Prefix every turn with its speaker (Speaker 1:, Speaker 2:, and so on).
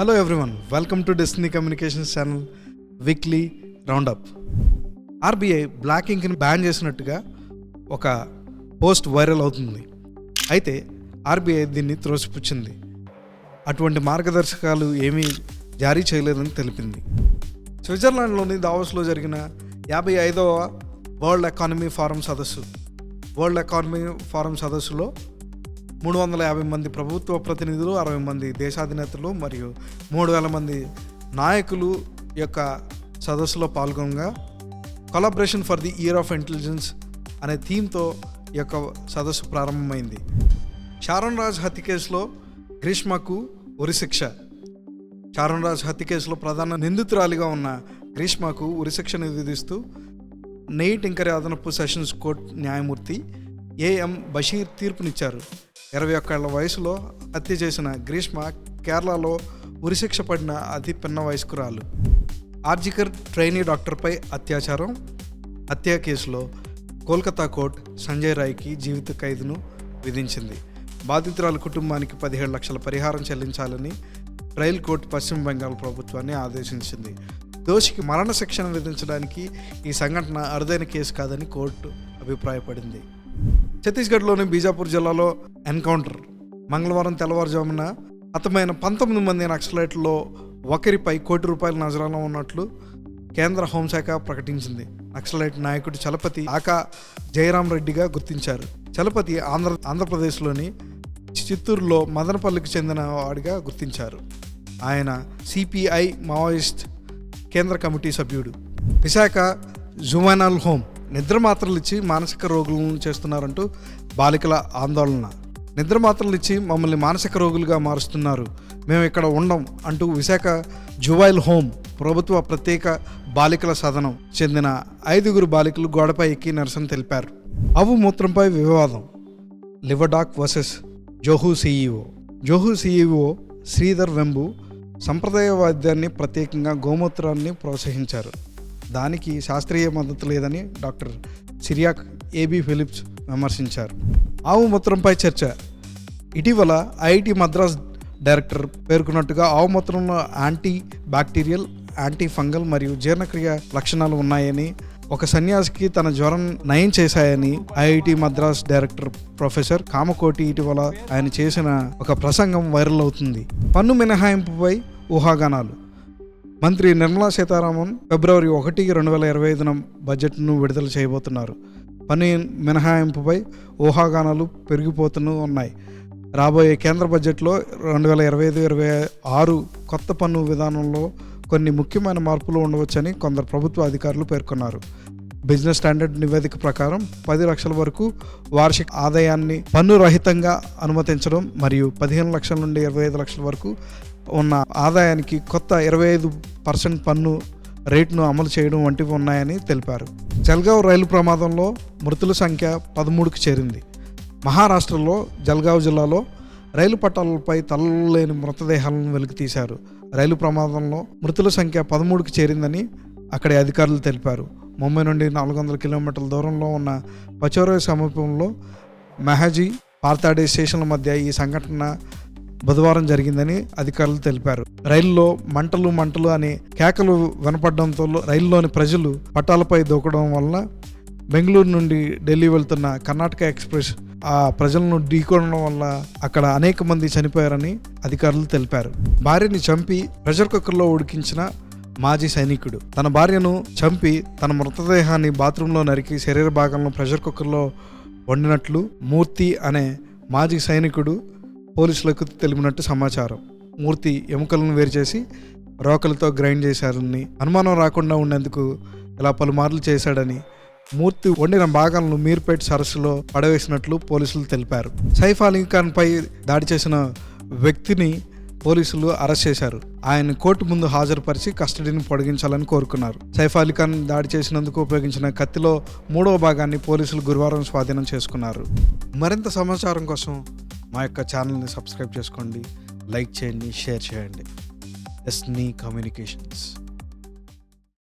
Speaker 1: Hello everyone welcome to destiny communications channel weekly roundup RBI black ఇంక్ని ban చేసినట్టుగా ఒక post viral అవుతుంది. అయితే RBI దీన్ని త్రోసిపుచ్చింది. అటువంటి మార్గదర్శకాలు ఏమీ జారీ చేయలేదని తెలిపింది. స్విట్జర్లాండ్లోని దావోస్లో జరిగిన యాభై ఐదవ వరల్డ్ ఎకానమీ ఫారం సదస్సు. వరల్డ్ ఎకానమీ ఫారం సదస్సులో మూడు వందల యాభై మంది ప్రభుత్వ ప్రతినిధులు అరవై మంది దేశాధినేతలు మరియు మూడు వేల మంది నాయకులు యొక్క సదస్సులో పాల్గొనగా collaboration for the year of intelligence అనే థీమ్తో యొక్క సదస్సు ప్రారంభమైంది. షారోన్ రాజ్ హత్య కేసులో గ్రీష్మకు ఉరిశిక్ష. చారణ్ రాజ్ హత్య కేసులో ప్రధాన నిందితురాలిగా ఉన్న గ్రీష్మకు ఉరిశిక్షను విధిస్తూ నెయ్యి టింకరి అదనపు సెషన్స్ కోర్టు న్యాయమూర్తి ఏఎం బషీర్ తీర్పునిచ్చారు. ఇరవై ఒక్కేళ్ళ వయసులో హత్య చేసిన గ్రీష్మ కేరళలో ఉరిశిక్ష పడిన అతి పిన్న వయస్కురాలు. ఆర్జికర్ ట్రైనీ డాక్టర్పై అత్యాచారం. హత్య కేసులో కోల్కతా కోర్టు సంజయ్ రాయ్కి జీవిత ఖైదును విధించింది. బాధితురాల కుటుంబానికి పదిహేడు లక్షల పరిహారం చెల్లించాలని ట్రయల్ కోర్టు పశ్చిమ బెంగాల్ ప్రభుత్వాన్ని ఆదేశించింది. దోషికి మరణ శిక్షణ విధించడానికి ఈ సంఘటన అరుదైన కేసు కాదని కోర్టు అభిప్రాయపడింది. ఛత్తీస్గఢ్లోని బీజాపూర్ జిల్లాలో ఎన్కౌంటర్. మంగళవారం తెల్లవారుజామున హతమైన పంతొమ్మిది మంది నక్సలైట్లో ఒకరిపై కోటి రూపాయల నజరాలో ఉన్నట్లు కేంద్ర హోంశాఖ ప్రకటించింది. నక్సలైట్ నాయకుడు చలపతి ఆకా జయరాం రెడ్డిగా గుర్తించారు. చలపతి ఆంధ్ర ఆంధ్రప్రదేశ్లోని చిత్తూరులో మదనపల్లికి చెందిన వాడిగా గుర్తించారు. ఆయన సిపిఐ మావోయిస్ట్ కేంద్ర కమిటీ సభ్యుడు. విశాఖ జువైనల్ హోమ్ నిద్ర మాత్రలు ఇచ్చి మానసిక రోగులను చేస్తున్నారంటూ బాలికల ఆందోళన. నిద్ర మాత్రలు ఇచ్చి మమ్మల్ని మానసిక రోగులుగా మారుస్తున్నారు. మేము ఇక్కడ ఉండం అంటూ విశాఖ జువైల్ హోమ్ ప్రభుత్వ ప్రత్యేక బాలికల సదనం చెందిన ఐదుగురు బాలికలు గోడపై ఎక్కి నిరసన తెలిపారు. అవు మూత్రంపై వివాదం. లివడాక్ versus Zoho CEO. Zoho CEO Sridhar Vembu సంప్రదాయ వాద్యాన్ని ప్రత్యేకంగా గోమూత్రాన్ని ప్రోత్సహించారు. దానికి శాస్త్రీయ మద్దతు లేదని డాక్టర్ సిరియాక్ ఏబి ఫిలిప్స్ విమర్శించారు. ఆవు మూత్రంపై చర్చ. ఇటీవల ఐఐటి మద్రాస్ డైరెక్టర్ పేర్కొన్నట్టుగా ఆవు మూత్రంలో యాంటీ బ్యాక్టీరియల్ యాంటీ ఫంగల్ మరియు జీర్ణక్రియ లక్షణాలు ఉన్నాయని ఒక సన్యాసికి తన జ్వరం నయం చేశాయని IIT Madras director professor Kamakoti ఇటీవల ఆయన చేసిన ఒక ప్రసంగం వైరల్ అవుతుంది. పన్ను మినహాయింపుపై ఊహాగానాలు. మంత్రి నిర్మలా సీతారామన్ ఫిబ్రవరి ఒకటి రెండు వేల ఇరవై ఐదున బడ్జెట్ను విడుదల చేయబోతున్నారు. పన్ను మినహాయింపుపై ఊహాగానాలు పెరిగిపోతూ ఉన్నాయి. రాబోయే కేంద్ర బడ్జెట్లో రెండు వేల ఇరవై ఐదు ఇరవై ఆరు కొత్త పన్ను విధానంలో కొన్ని ముఖ్యమైన మార్పులు ఉండవచ్చని కొందరు ప్రభుత్వ అధికారులు పేర్కొన్నారు. బిజినెస్ స్టాండర్డ్ నివేదిక ప్రకారం పది లక్షల వరకు వార్షిక ఆదాయాన్ని పన్ను రహితంగా అనుమతించడం మరియు పదిహేను లక్షల నుండి ఇరవై ఐదు లక్షల వరకు ఉన్న ఆదాయానికి కొత్త ఇరవై ఐదు పర్సెంట్ పన్ను రేటును అమలు చేయడం వంటివి ఉన్నాయని తెలిపారు. జల్గావ్ రైలు ప్రమాదంలో మృతుల సంఖ్య పదమూడుకు చేరింది. మహారాష్ట్రలో జల్గావ్ జిల్లాలో రైలు పట్టాలపై తలలేని మృతదేహాలను వెలికితీశారు. రైలు ప్రమాదంలో మృతుల సంఖ్య పదమూడుకు చేరిందని అక్కడి అధికారులు తెలిపారు. ముంబై నుండి నాలుగు వందల కిలోమీటర్ల దూరంలో ఉన్న పచోరై సమీపంలో మెహజీ పార్తాడే స్టేషన్ల మధ్య ఈ సంఘటన బుధవారం జరిగిందని అధికారులు తెలిపారు. రైల్లో మంటలు మంటలు అనే కేకలు వినపడడంతో రైల్లోని ప్రజలు పట్టాలపై దూకడం వల్ల బెంగళూరు నుండి ఢిల్లీ వెళ్తున్న కర్ణాటక ఎక్స్ప్రెస్ ఆ ప్రజలను ఢీకొనడం వల్ల అక్కడ అనేక మంది చనిపోయారని అధికారులు తెలిపారు. భార్యని చంపి ప్రెషర్ కుక్కర్లో ఉడికించిన మాజీ సైనికుడు. తన భార్యను చంపి తన మృతదేహాన్ని బాత్రూంలో నరికి శరీర భాగంలో ప్రెషర్ కుక్కర్లో వండినట్లు మూర్తి అనే మాజీ సైనికుడు పోలీసులకు తెలిపినట్టు సమాచారం. మూర్తి ఎముకలను వేరు చేసి రోకలతో గ్రైండ్ చేశారని అనుమానం రాకుండా ఉండేందుకు ఇలా పలుమార్లు చేశాడని మూర్తి వండిన భాగాలను మీర్పేట్ సరస్సులో పడవేసినట్లు పోలీసులు తెలిపారు. సైఫ్ అలీ పై దాడి చేసిన వ్యక్తిని పోలీసులు అరెస్ట్ చేశారు. ఆయన కోర్టు ముందు హాజరుపరిచి కస్టడీని పొడిగించాలని కోరుకున్నారు. సైఫ్ అలీ ఖాన్ దాడి చేసినందుకు ఉపయోగించిన కత్తిలో మూడవ భాగాన్ని పోలీసులు గురువారం స్వాధీనం చేసుకున్నారు. మరింత సమాచారం కోసం మా యొక్క ఛానల్ని సబ్స్క్రైబ్ చేసుకోండి లైక్ చేయండి షేర్ చేయండి. ఎస్నీ కమ్యూనికేషన్స్